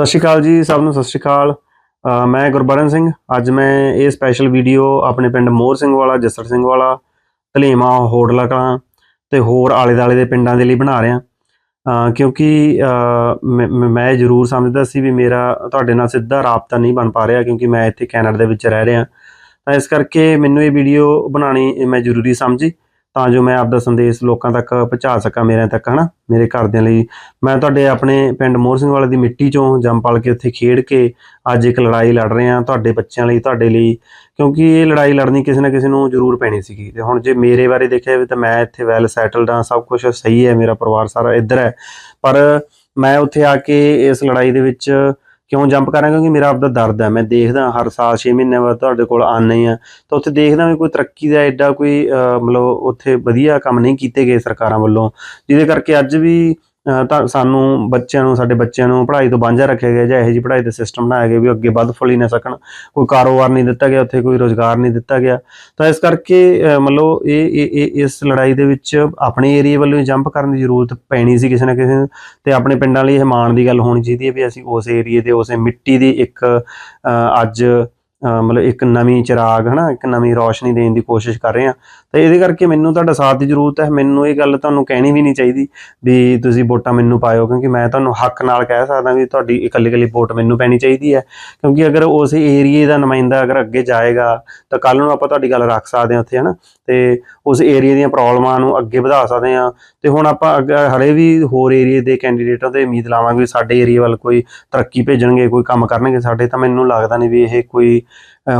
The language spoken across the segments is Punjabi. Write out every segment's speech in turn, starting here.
ਸਤਿ ਸ਼੍ਰੀ ਅਕਾਲ ਜੀ, ਸਭ ਨੂੰ ਸਤਿ ਸ਼੍ਰੀ ਅਕਾਲ। ਮੈਂ ਗੁਰਬਰਨ ਸਿੰਘ। ਅੱਜ ਮੈਂ ਇਹ ਸਪੈਸ਼ਲ ਵੀਡੀਓ ਆਪਣੇ ਪਿੰਡ ਮੋਹਰ ਸਿੰਘ ਵਾਲਾ ਜੱਸਰ ਸਿੰਘ ਵਾਲਾ, ਧਲੇਮਾ ਹੋੜਲਾ ਕਲਾਂ ਤੇ ਹੋਰ ਆਲੇ ਦਾਲੇ ਦੇ ਪਿੰਡਾਂ ਦੇ ਲਈ ਬਣਾ ਰਿਹਾ। ਕਿਉਂਕਿ ਮੈਂ- ਮੈਂ ਜ਼ਰੂਰ ਸਮਝਦਾ ਸੀ ਵੀ ਮੇਰਾ, ਤੁਹਾਡੇ ਨਾਲ ਸਿੱਧਾ ਰਾਬਤਾ ਨਹੀਂ ਬਣ ਪਾ ਰਿਹਾ ਕਿਉਂਕਿ ਮੈਂ ਇੱਥੇ ਕੈਨੇਡਾ ਦੇ ਵਿੱਚ ਰਹਿ ਰਿਹਾ। ਤਾਂ ਇਸ ਕਰਕੇ ਮੈਨੂੰ ਇਹ ਵੀਡੀਓ ਬਣਾਉਣੀ ਮੈਂ ਜ਼ਰੂਰੀ ਸਮਝੀ। ਤਾਂ ਜੋ ਮੈਂ ਆਪਦਾ ਸੰਦੇਸ਼ ਲੋਕਾਂ ਤੱਕ ਪਹੁੰਚਾ ਸਕਾਂ ਮੇਰਿਆਂ ਤੱਕ, ਹਨਾ? ਮੇਰੇ ਘਰਦਿਆਂ ਲਈ। ਮੈਂ ਤੁਹਾਡੇ ਆਪਣੇ ਪਿੰਡ ਮੋਹਰ ਸਿੰਘ ਵਾਲੇ ਦੀ ਮਿੱਟੀ ਚੋਂ ਜੰਮ ਪਲ ਕੇ ਉੱਥੇ ਖੇਡ ਕੇ ਅੱਜ ਇੱਕ ਲੜਾਈ ਲੜ ਰਹੇ ਹਾਂ ਤੁਹਾਡੇ ਬੱਚਿਆਂ ਲਈ, ਤੁਹਾਡੇ ਲਈ। ਕਿਉਂਕਿ ਇਹ ਲੜਾਈ ਲੜਨੀ ਕਿਸੇ ਨਾ ਕਿਸੇ ਨੂੰ ਜ਼ਰੂਰ ਪੈਣੀ ਸੀਗੀ। ਤੇ ਹੁਣ ਜੇ ਮੇਰੇ ਬਾਰੇ ਦੇਖਿਆ ਜਾਵੇ ਤਾਂ ਮੈਂ ਇੱਥੇ ਵੈਲ ਸੈਟਲਡ ਹਾਂ, ਸਭ ਕੁਝ ਸਹੀ ਹੈ, ਮੇਰਾ ਪਰਿਵਾਰ ਸਾਰਾ ਇੱਧਰ ਹੈ। ਪਰ ਮੈਂ ਉੱਥੇ ਆ ਕੇ ਇਸ ਲੜਾਈ ਦੇ ਵਿੱਚ ਕਿਉਂ ਜੰਪ ਕਰਾਂ? ਕਿਉਂਕਿ ਮੇਰਾ ਆਪਦਾ ਦਰਦ ਹੈ। ਮੈਂ ਦੇਖਦਾ ਹਰ ਸਾਲ 6 ਮਹੀਨੇ ਬਾਅਦ ਤੁਹਾਡੇ ਕੋਲ ਆਉਂਦੇ ਹੀ ਆ ਤਾਂ ਉੱਥੇ ਦੇਖਦਾ ਵੀ ਕੋਈ ਤਰੱਕੀ ਦਾ ਐਡਾ ਕੋਈ ਅਹ, ਮਤਲਬ ਉੱਥੇ ਵਧੀਆ ਕੰਮ ਨਹੀਂ ਕੀਤੇ ਗਏ ਸਰਕਾਰਾਂ ਵੱਲੋਂ। ਜਿਹਦੇ ਕਰਕੇ ਅੱਜ ਵੀ ਤਾਂ ਸਾਨੂੰ ਬੱਚਿਆਂ ਨੂੰ, ਸਾਡੇ ਬੱਚਿਆਂ ਨੂੰ ਪੜ੍ਹਾਈ ਤੋਂ ਵਾਂਝਾ ਰੱਖਿਆ ਗਿਆ ਜਾਂ ਇਹੋ ਜਿਹੀ ਪੜ੍ਹਾਈ ਦਾ ਸਿਸਟਮ ਬਣਾਇਆ ਗਿਆ ਵੀ ਅੱਗੇ ਵੱਧ ਫੁੱਲੀ ਨਾ ਸਕਣ, ਕੋਈ ਕਾਰੋਬਾਰ ਨਹੀਂ ਦਿੱਤਾ ਗਿਆ, ਉੱਥੇ ਕੋਈ ਰੋਜ਼ਗਾਰ ਨਹੀਂ ਦਿੱਤਾ ਗਿਆ। ਤਾਂ ਇਸ ਕਰਕੇ ਮਤਲਬ ਇਹ ਇਹ, ਇਹ- ਇਸ ਲੜਾਈ ਦੇ ਵਿੱਚ ਆਪਣੇ ਏਰੀਆ ਵੱਲੋਂ ਜੰਪ ਕਰਨ ਦੀ ਜ਼ਰੂਰਤ ਪੈਣੀ ਸੀ ਕਿਸੇ ਨਾ ਕਿਸੇ ਨੂੰ ਤੇ ਆਪਣੇ ਪਿੰਡਾਂ ਲਈ ਇਹ ਮਾਣ ਦੀ ਗੱਲ ਹੋਣੀ ਚਾਹੀਦੀ ਹੈ ਵੀ ਅਸੀਂ ਉਸ ਏਰੀਏ ਦੇ, ਉਸੇ ਮਿੱਟੀ ਦੀ ਇੱਕ ਅੱਜ ਮਤਲਬ ਇੱਕ ਨਵੀਂ ਚਿਰਾਗ, ਹਨਾ, ਇੱਕ ਨਵੀਂ ਰੌਸ਼ਨੀ ਦੇਣ ਦੀ ਕੋਸ਼ਿਸ਼ ਕਰ ਰਹੇ ਹਾਂ। ਤੇ ਇਹਦੇ ਕਰਕੇ ਮੈਨੂੰ ਤੁਹਾਡਾ ਸਾਥ ਦੀ ਜ਼ਰੂਰਤ ਹੈ। ਮੈਨੂੰ ਇਹ ਗੱਲ ਤੁਹਾਨੂੰ ਕਹਿਣੀ ਵੀ ਨਹੀਂ ਚਾਹੀਦੀ ਵੀ ਤੁਸੀਂ ਵੋਟਾਂ ਮੈਨੂੰ ਪਾਇਓ, ਕਿਉਂਕਿ ਮੈਂ ਤੁਹਾਨੂੰ ਹੱਕ ਨਾਲ ਕਹਿ ਸਕਦਾ ਵੀ ਤੁਹਾਡੀ ਇਕੱਲੀ ਇਕੱਲੀ ਵੋਟ ਮੈਨੂੰ ਪੈਣੀ ਚਾਹੀਦੀ ਹੈ। ਕਿਉਂਕਿ ਅਗਰ ਉਸ ਏਰੀਏ ਦਾ ਨੁਮਾਇੰਦਾ ਅਗਰ ਅੱਗੇ ਜਾਏਗਾ, ਤਾਂ ਕੱਲ ਨੂੰ ਆਪਾਂ ਤੁਹਾਡੀ ਗੱਲ ਰੱਖ ਸਕਦੇ ਹਾਂ ਉੱਥੇ, ਹਨਾ। ਤੇ ਉਸ ਏਰੀਏ ਦੀਆਂ ਪ੍ਰੋਬਲਮਾਂ ਨੂੰ ਅੱਗੇ ਵਧਾ ਸਕਦੇ ਹਾਂ। ਤੇ ਹੁਣ ਆਪਾਂ ਅੱਗੇ, ਹਲੇ ਵੀ ਹੋਰ ਏਰੀਏ ਦੇ ਕੈਂਡੀਡੇਟਾਂ ਤੇ ਉਮੀਦ ਲਾਵਾਂਗੇ ਵੀ ਸਾਡੇ ਏਰੀਏ ਵੱਲ ਕੋਈ ਤਰੱਕੀ ਭੇਜਣਗੇ, ਕੋਈ ਕੰਮ ਕਰਨਗੇ ਸਾਡੇ, ਤਾਂ ਮੈਨੂੰ ਲੱਗਦਾ ਨਹੀਂ ਵੀ ਇਹ ਕੋਈ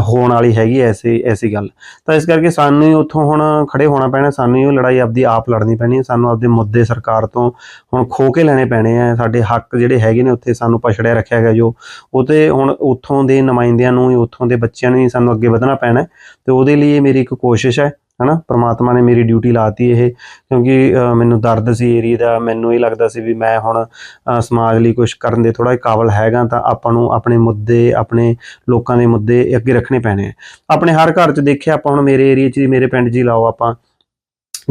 ਹੋਣ ਵਾਲੀ ਹੈਗੀ ਐਸੀ ਐਸੀ ਗੱਲ। ਤਾਂ ਇਸ ਕਰਕੇ ਸਾਨੂੰ ਹੀ ਉੱਥੋਂ ਹੁਣ ਖੜੇ ਹੋਣਾ ਪੈਣਾ, ਸਾਨੂੰ ਹੀ ਉਹ ਲੜਾਈ ਆਪਦੀ ਆਪ ਲੜਨੀ ਪੈਣੀ ਹੈ, ਸਾਨੂੰ ਆਪਦੇ ਮੁੱਦੇ ਸਰਕਾਰ ਤੋਂ ਹੁਣ ਖੋ ਕੇ ਲੈਣੇ ਪੈਣੇ ਆ, ਸਾਡੇ ਹੱਕ ਜਿਹੜੇ ਹੈਗੇ ਨੇ ਉੱਥੇ ਸਾਨੂੰ ਪਛੜਿਆ ਰੱਖਿਆ ਗਿਆ ਜੋ, ਉਹ ਤੇ ਹੁਣ ਉੱਥੋਂ ਦੇ ਨੁਮਾਇੰਦਿਆਂ ਨੂੰ ਹੀ, ਉੱਥੋਂ ਦੇ ਬੱਚਿਆਂ ਨੂੰ ਹੀ ਸਾਨੂੰ ਅੱਗੇ ਵਧਣਾ ਪੈਣਾ ਹੈ ਤੇ ਉਹਦੇ ਲਈ ਇਹ ਮੇਰੀ ਇੱਕ ਕੋਸ਼ਿਸ਼ ਹੈ ਹਨਾ? ਪ੍ਰਮਾਤਮਾ ਨੇ ਮੇਰੀ ਡਿਊਟੀ ਲਾਤੀ ਇਹ ਕਿਉਂਕਿ ਮੈਨੂੰ ਦਰਦ ਸੀ ਏਰੀਆ ਦਾ ਮੈਨੂੰ ਇਹ ਲੱਗਦਾ ਸੀ ਵੀ ਮੈਂ ਹੁਣ ਸਮਾਜ ਲਈ ਕੁਝ ਕਰਨ ਦੇ ਥੋੜਾ ਕਾਬਲ ਹੈਗਾ ਤਾਂ ਆਪਾਂ ਨੂੰ ਆਪਣੇ ਮੁੱਦੇ ਆਪਣੇ ਲੋਕਾਂ ਦੇ ਮੁੱਦੇ ਅੱਗੇ ਰੱਖਣੇ ਪੈਣੇ ਆ। ਆਪਣੇ ਹਰ ਘਰ 'ਚ ਦੇਖਿਆ ਆਪਾਂ ਹੁਣ ਮੇਰੇ ਏਰੀਆ 'ਚ ਹੀ, ਮੇਰੇ ਪਿੰਡ 'ਚ ਹੀ ਲਾਓ ਆਪਾਂ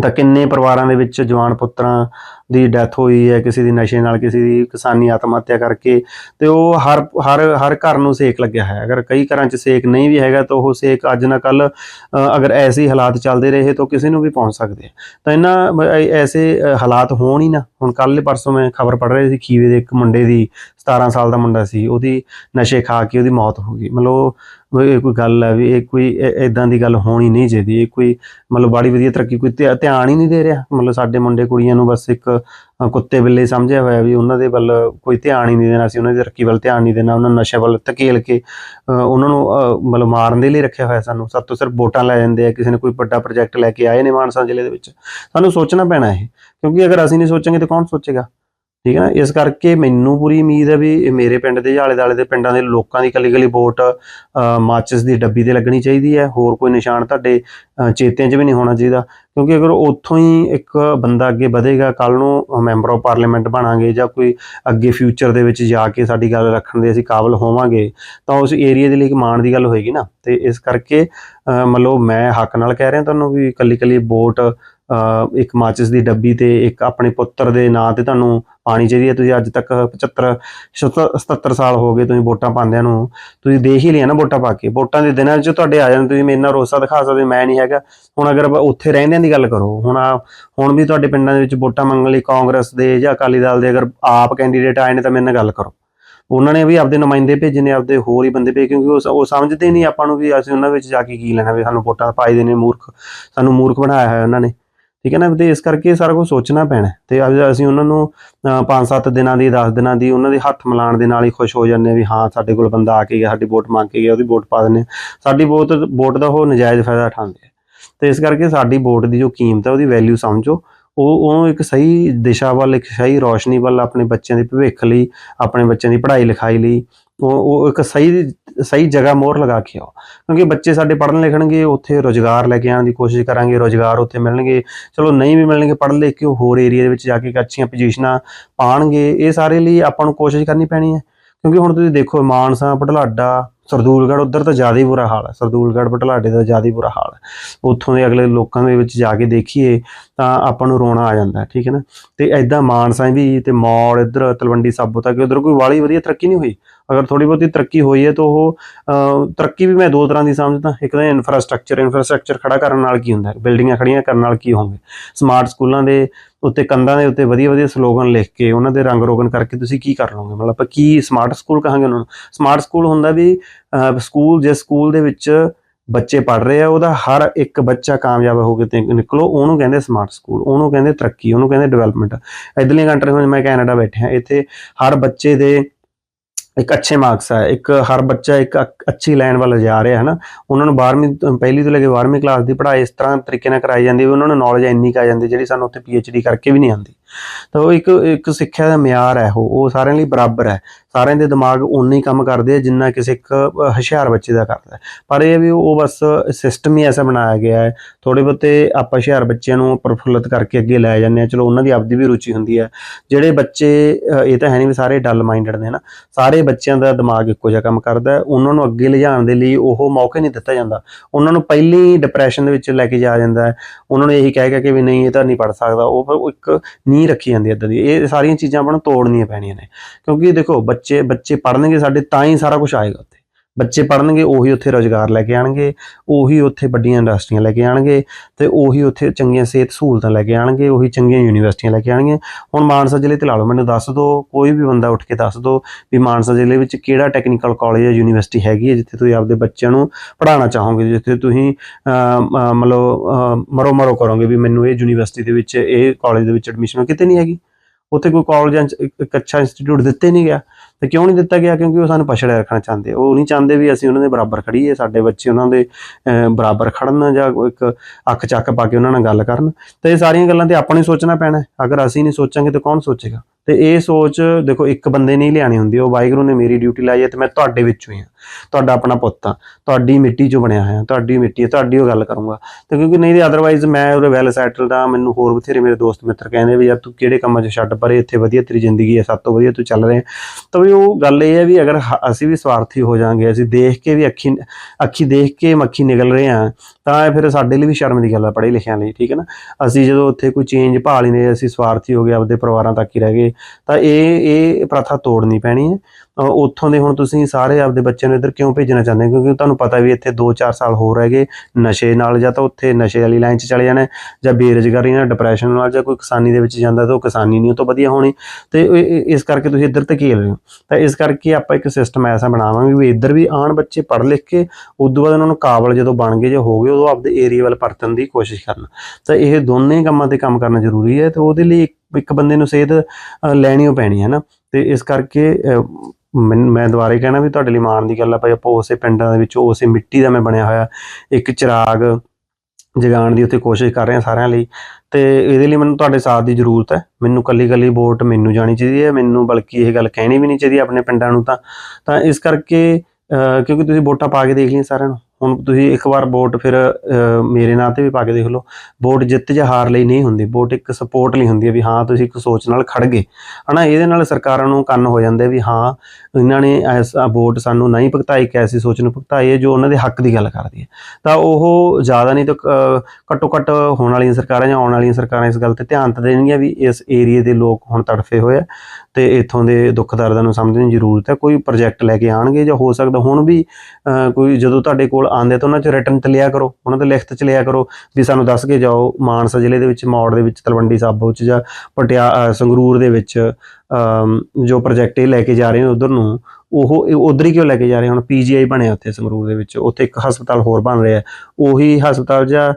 ਤਾਂ ਕਿੰਨੇ ਪਰਿਵਾਰਾਂ ਦੇ ਵਿੱਚ ਜਵਾਨ ਪੁੱਤਰਾਂ ਦੀ ਡੈਥ ਹੋਈ ਹੈ, ਕਿਸੇ ਦੀ ਨਸ਼ੇ ਨਾਲ ਕਿਸੇ ਦੀ ਕਿਸਾਨੀ ਆਤਮ ਹੱਤਿਆ ਕਰਕੇ, ਤੇ ਉਹ ਹਰ ਹਰ ਹਰ ਘਰ ਨੂੰ ਸੇਕ ਲੱਗਿਆ ਹੈ। ਅਗਰ ਕਈ ਘਰਾਂ 'ਚ ਸੇਕ ਨਹੀਂ ਵੀ ਹੈਗਾ, ਤਾਂ ਉਹ ਸੇਕ ਅੱਜ ਨਾ ਕੱਲ ਅਗਰ ਐਸੇ ਹਾਲਾਤ ਚੱਲਦੇ ਰਹੇ ਤਾਂ ਕਿਸੇ ਨੂੰ ਵੀ ਪਹੁੰਚ ਸਕਦੇ ਆ। ਤਾਂ ਇਹਨਾਂ ਐਸੇ ਹਾਲਾਤ ਹੋਣ ਹੀ ਨਾ। ਹੁਣ ਕੱਲ ਪਰਸੋਂ ਮੈਂ ਖਬਰ ਪੜ੍ਹ ਰਿਹਾ ਸੀ, ਖੀਵੇ ਦੇ ਇੱਕ ਮੁੰਡੇ ਦੀ 17 ਸਾਲ ਦਾ ਮੁੰਡਾ ਸੀ, ਉਹਦੀ ਨਸ਼ੇ ਖਾ ਕੇ ਉਹਦੀ ਮੌਤ ਹੋ ਗਈ। ਮਤਲਬ ਉਹ ਇਹ ਕੋਈ ਗੱਲ ਹੈ ਵੀ ਇਹ ਕੋਈ ਇਦਾਂ ਦੀ ਗੱਲ ਹੋਣੀ ਨਹੀਂ ਚਾਹੀਦੀ। ਇਹ ਕੋਈ ਮਤਲਬ ਬਾੜੀ ਵਧੀਆ ਤਰੱਕੀ, ਕੋਈ ਧਿਆ- ਧਿਆਨ ਹੀ ਨਹੀਂ ਦੇ ਰਿਹਾ। ਮਤਲਬ ਸਾਡੇ ਮੁੰਡੇ ਕੁੜੀਆਂ ਨੂੰ ਬਸ ਇੱਕ ਕੁੱਤੇ ਬਿੱਲੇ ਸਮਝਿਆ ਹੋਇਆ ਵੀ ਉਹਨਾਂ ਦੇ ਵੱਲ ਕੋਈ ਧਿਆਨ ਹੀ ਨਹੀਂ ਦੇਣਾ ਸੀ ਉਹਨਾਂ ਦੀ ਤਰੱਕੀ ਵੱਲ ਧਿਆਨ ਨਹੀਂ ਦੇਣਾ ਉਹਨਾਂ ਨੂੰ ਨਸ਼ੇ ਵੱਲ ਧਕੇਲ ਕੇ ਅ, ਉਹਨਾਂ ਨੂੰ ਅ, ਮਤਲਬ ਮਾਰਨ ਦੇ ਲਈ ਰੱਖਿਆ ਹੋਇਆ ਸਾਨੂੰ। ਸਭ ਤੋਂ ਸਿਰਫ ਵੋਟਾਂ ਲੈ ਜਾਂਦੇ ਆ ਕਿਸੇ ਨੇ ਕੋਈ ਵੱਡਾ ਪ੍ਰੋਜੈਕਟ ਲੈ ਕੇ ਆਏ ਨੇ ਮਾਨਸਾ ਜ਼ਿਲ੍ਹੇ ਦੇ ਵਿੱਚ। ਸਾਨੂੰ ਸੋਚਣਾ ਪੈਣਾ ਇਹ ਕਿਉਂਕਿ ਅਗਰ ਅਸੀਂ ਨਹੀਂ ਸੋਚਾਂਗੇ ਤਾਂ ਕੌਣ ਸੋਚੇਗਾ? ਠੀਕ ਹੈ ਨਾ? ਇਸ ਕਰਕੇ ਮੈਨੂੰ ਪੂਰੀ ਉਮੀਦ ਹੈ ਵੀ ਮੇਰੇ ਪਿੰਡ ਦੇ ਆਲੇ ਦੁਆਲੇ ਦੇ ਪਿੰਡਾਂ ਦੇ ਲੋਕਾਂ ਦੀ ਕੱਲੀ ਕੱਲੀ ਵੋਟ ਮਾਚਿਸ ਦੀ ਡੱਬੀ ਤੇ ਲੱਗਣੀ ਚਾਹੀਦੀ ਹੈ। ਹੋਰ ਕੋਈ ਨਿਸ਼ਾਨ ਤੁਹਾਡੇ ਚੇਤਿਆਂ 'ਚ ਵੀ ਨਹੀਂ ਹੋਣਾ ਚਾਹੀਦਾ। ਕਿਉਂਕਿ ਅਗਰ ਉੱਥੋਂ ਹੀ ਇੱਕ ਬੰਦਾ ਅੱਗੇ ਵਧੇਗਾ ਕੱਲ ਨੂੰ ਮੈਂਬਰ ਆਫ ਪਾਰਲੀਮੈਂਟ ਬਣਾਂਗੇ ਜਾਂ ਕੋਈ ਅੱਗੇ ਫਿਊਚਰ ਦੇ ਵਿੱਚ ਜਾ ਕੇ ਸਾਡੀ ਗੱਲ ਰੱਖਣ ਦੇ ਅਸੀਂ ਕਾਬਲ ਹੋਵਾਂਗੇ, ਤਾਂ ਉਸ ਏਰੀਆ ਦੇ ਲਈ ਇੱਕ ਮਾਣ ਦੀ ਗੱਲ ਹੋਏਗੀ ਨਾ। ਤੇ ਇਸ ਕਰਕੇ ਮਤਲਬ ਮੈਂ ਹੱਕ ਨਾਲ ਕਹਿ ਰਿਹਾ ਤੁਹਾਨੂੰ ਵੀ ਕੱਲੀ ਕੱਲੀ ਵੋਟ ਇੱਕ ਮਾਚਿਸ ਦੀ ਡੱਬੀ ਤੇ ਇੱਕ ਆਪਣੇ ਪੁੱਤਰ ਦੇ ਨਾਂ ਤੇ ਤੁਹਾਨੂੰ ਪਾਣੀ ਚਾਹੀਦੀ ਹੈ, ਤੁਸੀਂ ਅੱਜ ਤੱਕ 75 77 ਸਾਲ ਹੋ ਗਏ ਤੁਸੀਂ ਵੋਟਾਂ ਪਾਉਂਦਿਆਂ ਨੂੰ। ਤੁਸੀਂ ਦੇਖ ਹੀ ਲਿਆ ਨਾ ਵੋਟਾਂ ਪਾ ਕੇ। ਵੋਟਾਂ ਦੇ ਦਿਨਾਂ 'ਚ ਤੁਹਾਡੇ ਆ ਜਾਣ ਤੁਸੀਂ ਮੇਰੇ ਨਾਲ ਰੋਸਾ ਦਿਖਾ ਸਕਦੇ, ਮੈਂ ਨਹੀਂ ਹੈਗਾ। ਹੁਣ ਅਗਰ ਆਪਾਂ ਉੱਥੇ ਰਹਿੰਦਿਆਂ ਦੀ ਗੱਲ ਕਰੋ, ਹੁਣ ਹੁਣ ਵੀ ਤੁਹਾਡੇ ਪਿੰਡਾਂ ਦੇ ਵਿੱਚ ਵੋਟਾਂ ਮੰਗਣ ਲਈ ਕਾਂਗਰਸ ਦੇ ਜਾਂ ਅਕਾਲੀ ਦਲ ਦੇ ਅਗਰ ਆਪ ਕੈਂਡੀਡੇਟ ਆਏ ਨੇ ਤਾਂ ਮੇਰੇ ਨਾਲ ਗੱਲ ਕਰੋ। ਉਹਨਾਂ ਨੇ ਵੀ ਆਪਦੇ ਨੁਮਾਇੰਦੇ ਭੇਜੇ ਨੇ, ਆਪਦੇ ਹੋਰ ਹੀ ਬੰਦੇ ਭੇਜੇ, ਕਿਉਂਕਿ ਉਹ ਉਹ ਸਮਝਦੇ ਨਹੀਂ ਆਪਾਂ ਨੂੰ ਵੀ ਅਸੀਂ ਉਹਨਾਂ ਵਿੱਚ ਜਾ ਕੇ ਕੀ ਲੈਣਾ ਵੀ ਸਾਨੂੰ ਵੋਟਾਂ ਪਾਈ ਦੇ ਨੇ, ਮੂਰਖ, ਸਾਨੂੰ ਮੂਰਖ ਬਣਾਇਆ ਹੋਇਆ ਉਹਨਾਂ ਨੇ। ਠੀਕ ਹੈ ਨਾ ਤੇ ਇਸ ਕਰਕੇ ਸਾਰਾ ਕੁਝ ਸੋਚਣਾ ਪੈਣਾ ਹੈ। ਤੇ ਅੱਜ ਅਸੀਂ ਉਹਨਾਂ ਨੂੰ 5-7 ਦਿਨਾਂ ਦੀ 10 ਦਿਨਾਂ ਦੀ, ਉਹਨਾਂ ਦੇ ਹੱਥ ਮਿਲਾਉਣ ਦੇ ਨਾਲ ਹੀ ਖੁਸ਼ ਹੋ ਜਾਂਦੇ ਆ ਵੀ ਹਾਂ, ਸਾਡੇ ਕੋਲ ਬੰਦਾ ਆ ਕੇ ਗਿਆ, ਸਾਡੀ ਵੋਟ ਮੰਗ ਕੇ ਗਿਆ, ਉਹਦੀ ਵੋਟ ਪਾ ਦਿੰਦੇ ਹਾਂ। ਸਾਡੀ ਵੋਟ ਵੋਟ ਦਾ ਉਹ ਨਜਾਇਜ਼ ਫਾਇਦਾ ਉਠਾਉਂਦੇ ਆ ਤੇ ਇਸ ਕਰਕੇ ਸਾਡੀ ਵੋਟ ਦੀ ਜੋ ਕੀਮਤ ਹੈ, ਉਹਦੀ ਵੈਲਿਊ ਸਮਝੋ ਉਹ ਉਹਨੂੰ ਇੱਕ ਸਹੀ ਦਿਸ਼ਾ ਵੱਲ, ਇੱਕ ਸਹੀ ਰੋਸ਼ਨੀ ਵੱਲ ਆਪਣੇ ਬੱਚਿਆਂ ਦੇ ਭਵਿੱਖ ਲਈ, ਆਪਣੇ ਬੱਚਿਆਂ ਦੀ ਪੜ੍ਹਾਈ ਲਿਖਾਈ ਲਈ ਉਹ ਉਹ ਇੱਕ ਸਹੀ ਸਹੀ ਜਗ੍ਹਾ ਮੋਹਰ ਲਗਾ ਕੇ ਆਓ। ਕਿਉਂਕਿ ਬੱਚੇ ਸਾਡੇ ਪੜ੍ਹਨ ਲਿਖਣਗੇ, ਉੱਥੇ ਰੋਜ਼ਗਾਰ ਲੈ ਕੇ ਆਉਣ ਦੀ ਕੋਸ਼ਿਸ਼ ਕਰਾਂਗੇ, ਰੋਜ਼ਗਾਰ ਉੱਥੇ ਮਿਲਣਗੇ। ਚਲੋ ਨਹੀਂ ਵੀ ਮਿਲਣਗੇ ਪੜ੍ਹ ਲਿਖ ਕੇ ਉਹ ਹੋਰ ਏਰੀਆ ਦੇ ਵਿੱਚ ਜਾ ਕੇ ਇੱਕ ਅੱਛੀਆਂ ਪੋਜੀਸ਼ਨਾਂ ਪਾਣਗੇ, ਇਹ ਸਾਰੇ ਲਈ ਆਪਾਂ ਨੂੰ ਕੋਸ਼ਿਸ਼ ਕਰਨੀ ਪੈਣੀ ਹੈ। ਕਿਉਂਕਿ ਹੁਣ ਤੁਸੀਂ ਦੇਖੋ, ਮਾਨਸਾ ਪਢਲਾਡਾ ਸਰਦੂਲਗੜ੍ਹ, ਉਧਰ ਤਾਂ ਜ਼ਿਆਦਾ ਹੀ ਬੁਰਾ ਹਾਲ ਹੈ। ਸਰਦੂਲਗੜ੍ਹ ਬਟਲਾਡੇ ਦਾ ਜ਼ਿਆਦਾ ਹੀ ਬੁਰਾ ਹਾਲ ਹੈ। ਉੱਥੋਂ ਦੇ ਅਗਲੇ ਲੋਕਾਂ ਦੇ ਵਿੱਚ ਜਾ ਕੇ ਦੇਖੀਏ, ਤਾਂ ਆਪਾਂ ਨੂੰ ਰੋਣਾ ਆ ਜਾਂਦਾ ਠੀਕ ਹੈ ਨਾ? ਤੇ ਐਦਾਂ ਮਾਨਸਾ ਵੀ ਤੇ ਮੌੜ, ਇੱਧਰ ਤਲਵੰਡੀ ਸਾਬੋ ਤੱਕ, ਉਧਰ ਕੋਈ ਵਾਲੀ ਵਧੀਆ ਤਰੱਕੀ ਨਹੀਂ ਹੋਈ। ਅਗਰ ਥੋੜੀ ਬਹੁਤੀ ਤਰੱਕੀ ਹੋਈ ਹੈ ਤਾਂ ਉਹ ਤਰੱਕੀ ਵੀ ਮੈਂ ਦੋ ਤਰ੍ਹਾਂ ਦੀ ਸਮਝਦਾ। ਇੱਕ ਤਾਂ ਇਨਫਰਾਸਟ੍ਰਕਚਰ ਇਨਫਰਾਸਟ੍ਰਕਚਰ ਖੜਾ ਕਰਨ ਨਾਲ ਕੀ ਹੁੰਦਾ? ਬਿਲਡਿੰਗਾਂ ਖੜੀਆਂ ਕਰਨ ਨਾਲ ਕੀ ਹੋਣਗੇ? ਸਮਾਰਟ ਸਕੂਲਾਂ ਦੇ ਉੱਤੇ, ਕੰਧਾਂ ਦੇ ਉੱਤੇ ਵਧੀਆ ਵਧੀਆ ਸਲੋਗਨ ਲਿਖ ਕੇ ਉਹਨਾਂ ਦੇ ਰੰਗ ਰੋਗਨ ਕਰਕੇ ਤੁਸੀਂ ਕੀ ਕਰ ਲਓਗੇ? ਮਤਲਬ ਆਪਾਂ ਕੀ ਸਮਾਰਟ ਸਕੂਲ ਕਹਾਂਗੇ ਉਹਨਾਂ ਨੂੰ? ਸਮਾਰਟ ਸਕੂਲ ਹੁੰਦਾ ਵੀ ਸਕੂਲ, ਜਿਸ ਸਕੂਲ ਦੇ ਵਿੱਚ ਬੱਚੇ ਪੜ ਰਹੇ ਆ, ਉਹਦਾ ਹਰ ਇੱਕ ਬੱਚਾ ਕਾਮਯਾਬ ਹੋ ਕੇ ਨਿਕਲੋ, ਉਹਨੂੰ ਕਹਿੰਦੇ ਸਮਾਰਟ ਸਕੂਲ, ਉਹਨੂੰ ਕਹਿੰਦੇ ਤਰੱਕੀ, ਉਹਨੂੰ ਕਹਿੰਦੇ ਡਿਵੈਲਪਮੈਂਟ ਇਧਰਲੀਆਂ ਕੰਟਰੀਆਂ ਵਿੱਚ ਮੈਂ ਕੈਨੇਡਾ ਬੈਠਿਆ, ਇੱਥੇ ਹਰ ਬੱਚੇ ਦੇ ਇੱਕ ਅੱਛੇ ਮਾਰਕਸ ਹੈ ਇੱਕ ਹਰ ਬੱਚਾ ਇੱਕ ਅੱਛੀ ਲਾਈਨ ਵੱਲ ਜਾ ਰਿਹਾ ਹੈ ਨਾ ਉਹਨਾਂ ਨੂੰ 12ਵੀਂ ਪਹਿਲੀ ਤੋਂ ਲੈ ਕੇ 12ਵੀਂ ਕਲਾਸ ਦੀ ਪੜ੍ਹਾਈ ਇਸ ਤਰ੍ਹਾਂ ਤਰੀਕੇ ਨਾਲ ਕਰਾਈ ਜਾਂਦੀ ਹੈ ਉਹਨਾਂ ਨੂੰ ਨੌਲੇਜ ਇੰਨੀ ਕੁ ਆ ਜਾਂਦੀ ਜਿਹੜੀ ਸਾਨੂੰ ਉੱਥੇ ਪੀਐਚਡੀ ਕਰਕੇ ਵੀ ਨਹੀਂ ਆਉਂਦੀ। ਤਾਂ ਉਹ ਇੱਕ ਇੱਕ ਸਿੱਖਿਆ ਦਾ ਮਿਆਰ ਹੈ ਉਹ ਉਹ ਸਾਰਿਆਂ ਲਈ ਬਰਾਬਰ ਹੈ। ਸਾਰਿਆਂ ਦੇ ਦਿਮਾਗ ਉਨੇ ਹੀ ਕੰਮ ਕਰਦੇ ਆ ਜਿੰਨਾ ਕਿਸੇ ਇੱਕ ਹੁਸ਼ਿਆਰ ਬੱਚੇ ਦਾ ਕਰਦਾ ਪਰ ਇਹ ਵੀ ਉਹ ਬਸ ਸਿਸਟਮ ਹੀ ਐਸਾ ਬਣਾਇਆ ਗਿਆ ਹੈ। ਥੋੜੇ ਬਹੁਤੇ ਆਪਾਂ ਹੁਸ਼ਿਆਰ ਬੱਚਿਆਂ ਨੂੰ ਪ੍ਰਫੁੱਲਤ ਕਰਕੇ ਅੱਗੇ ਲੈ ਜਾਂਦੇ ਆ ਚਲੋ, ਉਹਨਾਂ ਦੀ ਆਪਦੀ ਵੀ ਰੁਚੀ ਹੁੰਦੀ ਹੈ। ਜਿਹੜੇ ਬੱਚੇ ਇਹ ਤਾਂ ਹੈ ਨਹੀਂ ਵੀ ਸਾਰੇ ਡਲ ਮਾਈਂਡਡ ਨੇ ਨਾ ਸਾਰੇ ਬੱਚਿਆਂ ਦਾ ਦਿਮਾਗ ਇੱਕੋ ਜਿਹਾ ਕੰਮ ਕਰਦਾ ਉਹਨਾਂ ਨੂੰ ਅੱਗੇ ਲਿਜਾਣ ਦੇ ਲਈ ਉਹ ਮੌਕੇ ਨਹੀਂ ਦਿੱਤਾ ਜਾਂਦਾ। ਉਹਨਾਂ ਨੂੰ ਪਹਿਲੀ ਡਿਪਰੈਸ਼ਨ ਦੇ ਵਿੱਚ ਲੈ ਕੇ ਜਾ ਜਾਂਦਾ ਹੈ। ਉਹਨਾਂ ਨੂੰ ਇਹੀ ਕਹਿ ਕਹਿ ਕੇ ਵੀ ਨਹੀਂ, ਇਹ ਤਾਂ ਨਹੀਂ ਪੜ ਸਕਦਾ। ਉਹ ਫਿਰ ਉਹ ਇੱਕ ਨੀਂਹ ਰੱਖੀ ਜਾਂਦੀ ਹੈ ਇਦਾਂ ਦੀ। ਇਹ ਸਾਰੀਆਂ ਚੀਜ਼ਾਂ ਆਪਾਂ ਨੂੰ ਤੋੜਨੀਆਂ ਪੈਣੀਆਂ ਨੇ। ਕਿਉਂਕਿ ਦੇਖੋ, ਬੱਚੇ ਬੱਚੇ ਪੜਨਗੇ ਸਾਡੇ ਤਾਂ ਹੀ ਸਾਰਾ ਕੁਝ ਆਏਗਾ ਉੱਥੇ। ਬੱਚੇ ਪੜਨਗੇ ਉਹੀ ਉੱਥੇ ਰੋਜ਼ਗਾਰ ਲੈ ਕੇ ਆਣਗੇ, ਉਹੀ ਉੱਥੇ ਵੱਡੀਆਂ ਇੰਡਸਟਰੀਆਂ ਲੈ ਕੇ ਆਣਗੇ ਤੇ ਉਹੀ ਉੱਥੇ ਚੰਗੀਆਂ ਸਿਹਤ ਸਹੂਲਤਾਂ ਲੈ ਕੇ ਆਣਗੇ, ਉਹੀ ਚੰਗੀਆਂ ਯੂਨੀਵਰਸਿਟੀਆਂ ਲੈ ਕੇ ਆਣਗੇ। ਹੁਣ ਮਾਨਸਾ ਜ਼ਿਲ੍ਹੇ ਤੇ ਲਾ ਲਓ, ਮੈਨੂੰ ਦੱਸ ਦਿਓ, ਕੋਈ ਵੀ ਬੰਦਾ ਉੱਠ ਕੇ ਦੱਸ ਦਿਓ ਵੀ ਮਾਨਸਾ ਜ਼ਿਲ੍ਹੇ ਵਿੱਚ ਕਿਹੜਾ ਟੈਕਨੀਕਲ ਕਾਲਜ ਜਾਂ ਯੂਨੀਵਰਸਿਟੀ ਹੈਗੀ ਹੈ ਜਿੱਥੇ ਤੁਸੀਂ ਆਪਦੇ ਬੱਚਿਆਂ ਨੂੰ ਪੜ੍ਹਾਉਣਾ ਚਾਹੋਗੇ, ਜਿੱਥੇ ਤੁਸੀਂ ਮਤਲਬ ਮਰੋ ਮਰੋ ਕਰੋਗੇ ਵੀ ਮੈਨੂੰ ਇਹ ਯੂਨੀਵਰਸਿਟੀ ਦੇ ਵਿੱਚ, ਇਹ ਕਾਲਜ ਦੇ ਵਿੱਚ ਐਡਮਿਸ਼ਨ ਕਿਤੇ ਨਹੀਂ ਹੈਗੀ। ਉੱਥੇ ਕੋਈ ਕਾਲਜ ਜਾਂ ਇੱਕ ਇੱਕ ਅੱਛਾ ਇੰਸਟੀਚਿਊਟ ਦਿੱਤੇ ਨਹੀਂ ਗਿਆ। ਤੇ ਕਿਉਂ ਨਹੀਂ ਦਿੱਤਾ ਗਿਆ? ਕਿਉਂਕਿ ਉਹ ਸਾਨੂੰ ਪਛੜਿਆ ਰੱਖਣਾ ਚਾਹੁੰਦੇ। ਉਹ ਨਹੀਂ ਚਾਹੁੰਦੇ ਵੀ ਅਸੀਂ ਉਹਨਾਂ ਦੇ ਬਰਾਬਰ ਖੜੀਏ, ਸਾਡੇ ਬੱਚੇ ਉਹਨਾਂ ਦੇ ਬਰਾਬਰ ਖੜਨ ਜਾਂ ਇੱਕ ਅੱਖ ਚੱਕ ਪਾ ਕੇ ਉਹਨਾਂ ਨਾਲ ਗੱਲ ਕਰਨ। ਤੇ ਇਹ ਸਾਰੀਆਂ ਗੱਲਾਂ ਤੇ ਆਪਾਂ ਨੂੰ ਸੋਚਣਾ ਪੈਣਾ ਅਗਰ ਅਸੀਂ ਨਹੀਂ ਸੋਚਾਂਗੇ ਤਾਂ ਕੌਣ ਸੋਚੇਗਾ? ਤੇ ਇਹ ਸੋਚ, ਦੇਖੋ, ਇੱਕ ਬੰਦੇ ਨਹੀਂ ਲਿਆਣੀ ਹੁੰਦੀ ਉਹ ਵਾਹਿਗੁਰੂ ਨੇ ਮੇਰੀ ਡਿਊਟੀ ਲਾਈ ਹੈ ਤੇ ਮੈਂ ਤੁਹਾਡੇ ਵਿੱਚੋਂ ਹੀ ਹਾਂ। ਤੁਹਾਡਾ ਆਪਣਾ ਪੁੱਤ ਆ। ਤੁਹਾਡੀ ਮਿੱਟੀ ਚੋਂ ਬਣਿਆ ਹੋਇਆ। ਤੁਹਾਡੀ ਮਿੱਟੀ ਹੈ। ਤੁਹਾਡੀ ਉਹ ਗੱਲ ਕਰੂੰਗਾ। ਤੇ ਕਿਉਂਕਿ ਨਹੀਂ ਤੇ ਅਦਰਵਾਈਜ਼ ਮੈਂ ਉਰੇ ਵੈਲ ਸੈਟਲਡ ਆ ਮੈਨੂੰ ਹੋਰ ਬਥੇਰੇ ਮੇਰੇ ਦੋਸਤ ਮਿੱਤਰ ਕਹਿੰਦੇ ਵੀ ਯਾਰ ਤੂੰ ਕਿਹੜੇ ਕੰਮਾਂ 'ਚ ਛੱਡ ਪਰੇ? ਇੱਥੇ ਵਧੀਆ ਤੇਰੀ ਜ਼ਿੰਦਗੀ ਹੈ। ਸਭ ਤੋਂ ਵਧੀਆ ਤੂੰ ਚੱਲ ਰਿਹਾ ਤਾਂ ਵੀ ਉਹ ਗੱਲ ਇਹ ਹੈ ਵੀ ਅਗਰ ਅਸੀਂ ਵੀ ਸਵਾਰਥੀ ਹੋ ਜਾਾਂਗੇ, ਅਸੀਂ ਦੇਖ ਕੇ ਵੀ ਅੱਖੀ ਅੱਖੀ ਦੇਖ ਕੇ ਮੱਖੀ ਨਿਕਲ ਰਹੇ ਆ ਤਾਂ ਫਿਰ ਸਾਡੇ ਲਈ ਵੀ ਸ਼ਰਮ ਦੀ ਗੱਲ ਆ ਪੜ੍ਹੇ ਲਿਖਿਆਂ ਲਈ, ਠੀਕ ਹੈ ਨਾ? ਅਸੀਂ ਜਦੋਂ ਉੱਥੇ ਕੋਈ ਚੇਂਜ ਭਾਲ ਹੀ ਨਹੀਂ ਅਸੀਂ ਸਵਾਰਥੀ ਹੋ ਗਏ, ਆਪਦੇ ਪਰਿਵਾਰਾਂ ਤੱਕ ਹੀ ਰਹਿ ਗਏ, ਤਾਂ ਇਹ ਇਹ ਪ੍ਰਥਾ ਤੋੜਨੀ ਪੈਣੀ ਹੈ। ਉੱਥੋਂ ਦੇ ਹੁਣ ਤੁਸੀਂ ਸਾਰੇ ਆਪਦੇ ਬੱਚਿਆਂ ਨੂੰ ਇੱਧਰ ਕਿਉਂ ਭੇਜਣਾ ਚਾਹੁੰਦੇ ਕਿਉਂਕਿ ਤੁਹਾਨੂੰ ਪਤਾ ਵੀ ਇੱਥੇ 2-4 ਸਾਲ ਹੋਰ ਹੈਗੇ ਨਸ਼ੇ ਨਾਲ ਜਾਂ ਤਾਂ ਉੱਥੇ ਨਸ਼ੇ ਵਾਲੀ ਲਾਈਨ 'ਚ ਚਲੇ ਜਾਣਾ, ਜਾਂ ਬੇਰੁਜ਼ਗਾਰੀ ਨਾਲ ਡਿਪਰੈਸ਼ਨ ਨਾਲ, ਜਾਂ ਕੋਈ ਕਿਸਾਨੀ ਦੇ ਵਿੱਚ ਜਾਂਦਾ ਤਾਂ ਉਹ ਕਿਸਾਨੀ ਨਹੀਂ, ਉਹ ਤੋਂ ਵਧੀਆ ਹੋਣੀ। ਤੇ ਇਸ ਕਰਕੇ ਤੁਸੀਂ ਇੱਧਰ ਧਕੇਲ ਰਹੇ ਹੋ? ਤਾਂ ਇਸ ਕਰਕੇ ਆਪਾਂ ਇੱਕ ਸਿਸਟਮ ਐਸਾ ਬਣਾਵਾਂਗੇ ਵੀ ਇੱਧਰ ਵੀ ਆਣ ਬੱਚੇ ਪੜ੍ਹ ਲਿਖ ਕੇ, ਉਦੋਂ ਬਾਅਦ ਉਹਨਾਂ ਨੂੰ ਕਾਬਲ ਜਦੋਂ ਬਣ ਗਏ, ਜਾਂ ਹੋ ਗਏ, ਉਦੋਂ ਆਪਦੇ ਏਰੀਆ ਵੱਲ ਪਰਤਣ ਦੀ ਕੋਸ਼ਿਸ਼ ਕਰਨ। ਤਾਂ ਇਹ ਦੋਨੇ ਕੰਮਾਂ ਤੇ ਕੰਮ ਕਰਨਾ ਜ਼ਰੂਰੀ ਹੈ ਤੇ ਉਹਦੇ ਲਈ ਇੱਕ- ਬੰਦੇ ਨੂੰ ਸੇਧ ਲੈਣੀ ਓ ਪੈਣੀ ਹੈ ਨਾ। ਤੇ ਇਸ ਕਰਕੇ ਮੈਂ ਦੁਬਾਰੇ ਕਹਿਣਾ ਵੀ ਤੁਹਾਡੇ ਲਈ ਮਾਣ ਦੀ ਗੱਲ ਆ ਭਾਈ ਆਪਾਂ ਉਸੇ ਪਿੰਡਾਂ ਦੇ ਵਿੱਚ ਉਸੇ ਮਿੱਟੀ ਦਾ ਮੈਂ ਬਣਿਆ ਹੋਇਆ ਇੱਕ ਚਿਰਾਗ ਜਗਾਉਣ ਦੀ ਉੱਥੇ ਕੋਸ਼ਿਸ਼ ਕਰ ਰਹੇ ਹਾਂ ਸਾਰਿਆਂ ਲਈ ਤੇ ਇਹਦੇ ਲਈ ਮੈਨੂੰ ਤੁਹਾਡੇ ਸਾਥ ਦੀ ਜ਼ਰੂਰਤ ਹੈ। ਮੈਨੂੰ ਕੱਲੀ ਕੱਲੀ ਵੋਟ ਮੈਨੂੰ ਜਾਣੀ ਚਾਹੀਦੀ ਹੈ ਮੈਨੂੰ ਬਲਕਿ ਇਹ ਗੱਲ ਕਹਿਣੀ ਵੀ ਨਹੀਂ ਚਾਹੀਦੀ ਆਪਣੇ ਪਿੰਡਾਂ ਨੂੰ ਤਾਂ ਤਾਂ ਇਸ ਕਰਕੇ ਅਹ, ਕਿਉਂਕਿ ਤੁਸੀਂ ਵੋਟਾਂ ਪਾ ਕੇ ਦੇਖ ਲਈਆਂ ਸਾਰਿਆਂ ਨੂੰ। ਹੁਣ ਤੁਸੀਂ ਇੱਕ ਵਾਰ ਵੋਟ ਫਿਰ ਮੇਰੇ ਨਾਂ ਤੇ ਵੀ ਪਾ ਕੇ ਦੇਖ ਲਓ। ਵੋਟ ਜਿੱਤ ਜਾਂ ਹਾਰ ਲਈ ਨਹੀਂ ਹੁੰਦੀ। ਵੋਟ ਇੱਕ ਸਪੋਰਟ ਲਈ ਹੁੰਦੀ ਹੈ ਵੀ ਹਾਂ ਤੁਸੀਂ ਇੱਕ ਸੋਚ ਨਾਲ ਖੜ ਗਏ। ਹਨਾ ਇਹਦੇ ਨਾਲ ਸਰਕਾਰਾਂ ਨੂੰ ਕੰਨ ਹੋ ਜਾਂਦੇ ਵੀ ਹਾਂ ਇਹਨਾਂ ਨੇ ਐਸਾ ਵੋਟ ਸਾਨੂੰ ਨਹੀਂ ਭਗਤਾਈ ਕਿ ਐਸੀ ਸੋਚ ਨੂੰ ਭਗਤਾਈ ਹੈ ਜੋ ਉਹਨਾਂ ਦੇ ਹੱਕ ਦੀ ਗੱਲ ਕਰਦੀ ਹੈ। ਤਾਂ ਉਹ ਜ਼ਿਆਦਾ ਨਹੀਂ ਤਾਂ ਅਹ, ਘੱਟੋ ਘੱਟ ਹੋਣ ਵਾਲੀਆਂ ਸਰਕਾਰਾਂ ਜਾਂ ਆਉਣ ਵਾਲੀਆਂ ਸਰਕਾਰਾਂ ਇਸ ਗੱਲ ਤੇ ਧਿਆਨ ਤਾਂ ਦੇਣਗੀਆਂ ਵੀ ਇਸ ਏਰੀਏ ਦੇ ਲੋਕ ਹੁਣ ਤੜਫੇ ਹੋਏ ਆ ਤੇ ਇੱਥੋਂ ਦੇ ਦੁੱਖ ਦਰਦਾਂ ਨੂੰ ਸਮਝਣ ਦੀ ਜ਼ਰੂਰਤ ਹੈ। ਕੋਈ ਪ੍ਰੋਜੈਕਟ ਲੈ ਕੇ ਆਣਗੇ ਜਾਂ ਹੋ ਸਕਦਾ ਹੁਣ ਵੀ ਕੋਈ ਜਦੋਂ ਤੁਹਾਡੇ ਕੋਲ ਆਉਂਦੇ ਤਾਂ ਉਹਨਾਂ 'ਚ ਰਿਟਰਨ ਤੇ ਲਿਆ ਕਰੋ, ਉਹਨਾਂ ਦੇ ਲਿਖਤ 'ਚ ਲਿਆ ਕਰੋ ਵੀ ਸਾਨੂੰ ਦੱਸ ਕੇ ਜਾਓ ਮਾਨਸਾ ਜ਼ਿਲ੍ਹੇ ਦੇ ਵਿੱਚ, ਮੌੜ ਦੇ ਵਿੱਚ, ਤਲਵੰਡੀ ਸਾਬੋ 'ਚ ਜਾਂ ਪਟਿਆ ਸੰਗਰੂਰ ਦੇ ਵਿੱਚ ਜੋ ਪ੍ਰੋਜੈਕਟ ਇਹ ਲੈ ਕੇ ਜਾ ਰਹੇ ਨੇ ਉਧਰ ਨੂੰ, ਉਹ ਉਧਰ ਹੀ ਕਿਉਂ ਲੈ ਕੇ ਜਾ ਰਹੇ ਹੁਣ ਪੀਜੀਆਈ ਬਣਿਆ ਉੱਥੇ ਸੰਗਰੂਰ ਦੇ ਵਿੱਚ, ਉੱਥੇ ਇੱਕ ਹਸਪਤਾਲ ਹੋਰ ਬਣ ਰਿਹਾ। ਉਹੀ ਹਸਪਤਾਲ ਜਾਂ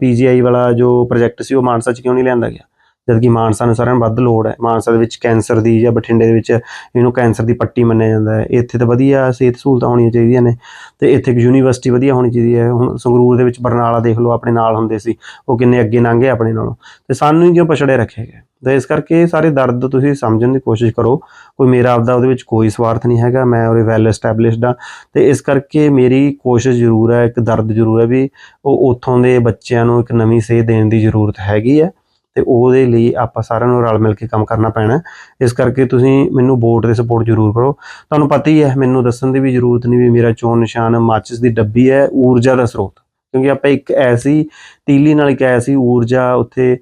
ਪੀਜੀਆਈ ਵਾਲਾ ਜੋ ਪ੍ਰੋਜੈਕਟ ਸੀ ਉਹ ਮਾਨਸਾ 'ਚ ਕਿਉਂ ਨਹੀਂ ਲਿਆਂਦਾ ਗਿਆ? ਜਦਕਿ ਮਾਨਸਾ ਨੂੰ ਸਾਰਿਆਂ ਨੂੰ ਵੱਧ ਲੋੜ ਹੈ। ਮਾਨਸਾ ਦੇ ਵਿੱਚ ਕੈਂਸਰ ਦੀ ਜਾਂ ਬਠਿੰਡੇ ਦੇ ਵਿੱਚ ਇਹਨੂੰ ਕੈਂਸਰ ਦੀ ਪੱਟੀ ਮੰਨਿਆ ਜਾਂਦਾ ਹੈ। ਇੱਥੇ ਤਾਂ ਵਧੀਆ ਸਿਹਤ ਸਹੂਲਤਾਂ ਹੋਣੀਆਂ ਚਾਹੀਦੀਆਂ ਨੇ ਤੇ ਇੱਥੇ ਇੱਕ ਯੂਨੀਵਰਸਿਟੀ ਵਧੀਆ ਹੋਣੀ ਚਾਹੀਦੀ ਹੈ। ਹੁਣ ਸੰਗਰੂਰ ਦੇ ਵਿੱਚ ਬਰਨਾਲਾ ਦੇਖ ਲਓ, ਆਪਣੇ ਨਾਲ ਹੁੰਦੇ ਸੀ। ਉਹ ਕਿੰਨੇ ਅੱਗੇ ਲੰਘੇ ਆਪਣੇ ਨਾਲੋਂ। ਤੇ ਸਾਨੂੰ ਹੀ ਕਿਉਂ ਪਛੜੇ ਰੱਖੇ ਗਏ ਤਾਂ ਇਸ ਕਰਕੇ ਇਹ ਸਾਰੇ ਦਰਦ ਤੁਸੀਂ ਸਮਝਣ ਦੀ ਕੋਸ਼ਿਸ਼ ਕਰੋ। ਕੋਈ ਮੇਰਾ ਆਪਦਾ ਉਹਦੇ ਵਿੱਚ ਕੋਈ ਸਵਾਰਥ ਨਹੀਂ ਹੈਗਾ। ਮੈਂ ਉਹਦੇ ਵੈਲ ਐਸਟੈਬਲਿਸ਼ਡ ਆ ਤੇ ਇਸ ਕਰਕੇ ਮੇਰੀ ਕੋਸ਼ਿਸ਼ ਜ਼ਰੂਰ ਹੈ, ਇੱਕ ਦਰਦ ਜ਼ਰੂਰ ਹੈ ਵੀ ਉਹ ਉੱਥੋਂ ਦੇ ਬੱਚਿਆਂ ਨੂੰ ਇੱਕ ਨਵੀਂ ਸੇਧ ਦੇਣ ਦੀ ਜ਼ਰੂਰਤ ਹੈਗੀ ਹੈ। ਤੇ ਉਹਦੇ ਲਈ ਆਪਾਂ ਸਾਰਿਆਂ ਨੂੰ ਰਲ ਮਿਲ ਕੇ ਕੰਮ ਕਰਨਾ ਪੈਣਾ ਇਸ ਕਰਕੇ ਤੁਸੀਂ ਮੈਨੂੰ ਵੋਟ ਦੇ ਸਪੋਰਟ ਜ਼ਰੂਰ ਕਰੋ। ਤੁਹਾਨੂੰ ਪਤਾ ਹੀ ਹੈ, ਮੈਨੂੰ ਦੱਸਣ ਦੀ ਵੀ ਜ਼ਰੂਰਤ ਨਹੀਂ ਵੀ ਮੇਰਾ ਚੋਣ ਨਿਸ਼ਾਨ ਮਾਚਿਸ ਦੀ ਡੱਬੀ ਹੈ, ਊਰਜਾ ਦਾ ਸਰੋਤ। ਕਿਉਂਕਿ ਆਪਾਂ ਇੱਕ ਐਸੀ ਤੀਲੀ ਨਾਲ ਇੱਕ ਐਸੀ ਊਰਜਾ ਉੱਥੇ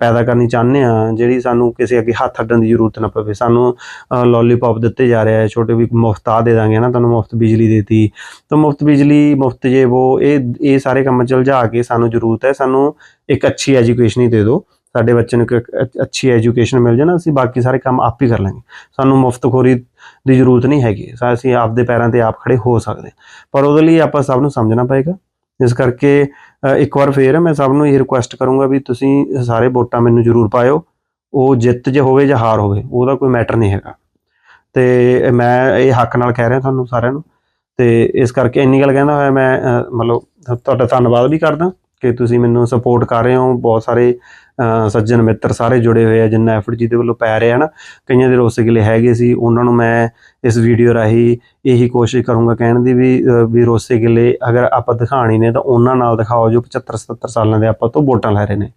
ਪੈਦਾ ਕਰਨੀ ਚਾਹੁੰਦੇ ਆ ਜਿਹੜੀ ਸਾਨੂੰ ਕਿਸੇ ਅੱਗੇ ਹੱਥ ਅੱਡਣ ਦੀ ਜ਼ਰੂਰਤ ਨਾ ਪਵੇ। ਸਾਨੂੰ ਲੋਲੀਪੌਪ ਦਿੱਤੇ ਜਾ ਰਿਹਾ ਹੈ ਛੋਟੇ ਵੀ ਮੁਫਤ ਆ ਦੇ ਦਾਂਗੇ ਨਾ, ਤੁਹਾਨੂੰ ਮੁਫਤ ਬਿਜਲੀ ਦੇਤੀ। ਤਾਂ ਮੁਫਤ ਬਿਜਲੀ, ਮੁਫਤ ਜੇ ਉਹ ਇਹ ਇਹ ਸਾਰੇ ਕੰਮ ਚਲਝਾ ਕੇ ਸਾਨੂੰ ਜ਼ਰੂਰਤ ਹੈ, ਸਾਨੂੰ ਇੱਕ ਅੱਛੀ ਐਜੂਕੇਸ਼ਨ ਹੀ ਦੇ ਦਿਓ। ਸਾਡੇ ਬੱਚੇ ਨੂੰ ਇੱਕ ਅੱਛੀ ਐਜੂਕੇਸ਼ਨ ਮਿਲ ਜਾਏ ਨਾ ਅਸੀਂ ਬਾਕੀ ਸਾਰੇ ਕੰਮ ਆਪ ਹੀ ਕਰ ਲਾਂਗੇ। ਸਾਨੂੰ ਮੁਫਤਖੋਰੀ ਦੀ ਜ਼ਰੂਰਤ ਨਹੀਂ ਹੈਗੀ। ਅਸੀਂ ਆਪਦੇ ਪੈਰਾਂ ਤੇ ਆਪ ਖੜੇ ਹੋ ਸਕਦੇ ਪਰ ਉਹਦੇ ਲਈ ਆਪਾਂ ਸਭ ਨੂੰ ਸਮਝਣਾ ਪਏਗਾ ਇਸ ਕਰਕੇ ਇੱਕ ਵਾਰ ਫੇਰ ਮੈਂ ਸਭ ਨੂੰ ਇਹ ਰਿਕੁਐਸਟ ਕਰੂੰਗਾ ਵੀ ਤੁਸੀਂ ਸਾਰੇ ਵੋਟਾਂ ਮੈਨੂੰ ਜ਼ਰੂਰ ਪਾਇਓ। ਉਹ ਜਿੱਤ ਜੇ ਹੋਵੇ ਜਾਂ ਹਾਰ ਹੋਵੇ, ਉਹਦਾ ਕੋਈ ਮੈਟਰ ਨਹੀਂ ਹੈਗਾ। ਤੇ ਮੈਂ ਇਹ ਹੱਕ ਨਾਲ ਕਹਿ ਰਿਹਾ ਤੁਹਾਨੂੰ ਸਾਰਿਆਂ ਨੂੰ। ਤੇ ਇਸ ਕਰਕੇ ਇੰਨੀ ਗੱਲ ਕਹਿੰਦਾ ਹੋਇਆ ਮੈਂ ਮਤਲਬ, ਤੁਹਾਡਾ ਧੰਨਵਾਦ ਵੀ ਕਰਦਾ। ਕਿ ਤੁਸੀਂ ਮੈਨੂੰ ਸਪੋਰਟ ਕਰ ਰਹੇ ਹੋ। ਬਹੁਤ ਸਾਰੇ ਸੱਜਣ ਮਿੱਤਰ ਸਾਰੇ ਜੁੜੇ ਹੋਏ ਆ, ਜਿੰਨਾ ਐਫਰਟ ਜਿਹਦੇ ਵੱਲੋਂ ਪੈ ਰਿਹਾ ਨਾ, ਕਈਆਂ ਦੇ ਰੋਸੇ ਗਿਲੇ ਹੈਗੇ ਸੀ। ਉਹਨਾਂ ਨੂੰ ਮੈਂ ਇਸ ਵੀਡੀਓ ਰਾਹੀਂ ਇਹੀ ਕੋਸ਼ਿਸ਼ ਕਰੂੰਗਾ ਕਹਿਣ ਦੀ ਵੀ ਵੀ ਰੋਸੇ ਗਿਲੇ ਅਗਰ ਆਪਾਂ ਦਿਖਾਣੀ ਨੇ ਤਾਂ ਉਹਨਾਂ ਨਾਲ ਦਿਖਾਓ ਜੋ 75 77 ਸਾਲਾਂ ਦੇ ਆਪਾਂ ਤੋਂ ਵੋਟਾਂ ਲੈ ਰਹੇ ਨੇ।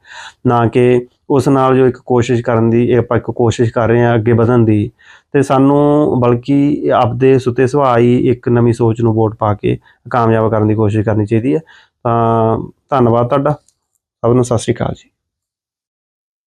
ਨਾ ਕਿ ਉਸ ਨਾਲ ਜੋ ਇੱਕ ਕੋਸ਼ਿਸ਼ ਕਰਨ ਦੀ, ਇਹ ਆਪਾਂ ਇੱਕ ਕੋਸ਼ਿਸ਼ ਕਰ ਰਹੇ ਹਾਂ ਅੱਗੇ ਵਧਣ ਦੀ। ਤੇ ਸਾਨੂੰ ਬਲਕਿ ਆਪਦੇ ਸੁਤੇ ਸੁਭਾਅ ਹੀ ਇੱਕ ਨਵੀਂ ਸੋਚ ਨੂੰ ਵੋਟ ਪਾ ਕੇ ਕਾਮਯਾਬ ਕਰਨ ਦੀ ਕੋਸ਼ਿਸ਼ ਕਰਨੀ ਚਾਹੀਦੀ ਹੈ। ਤਾਂ ਧੰਨਵਾਦ ਤੁਹਾਡਾ। ਸਭ ਨੂੰ ਸਤਿ ਸ਼੍ਰੀ ਅਕਾਲ ਜੀ।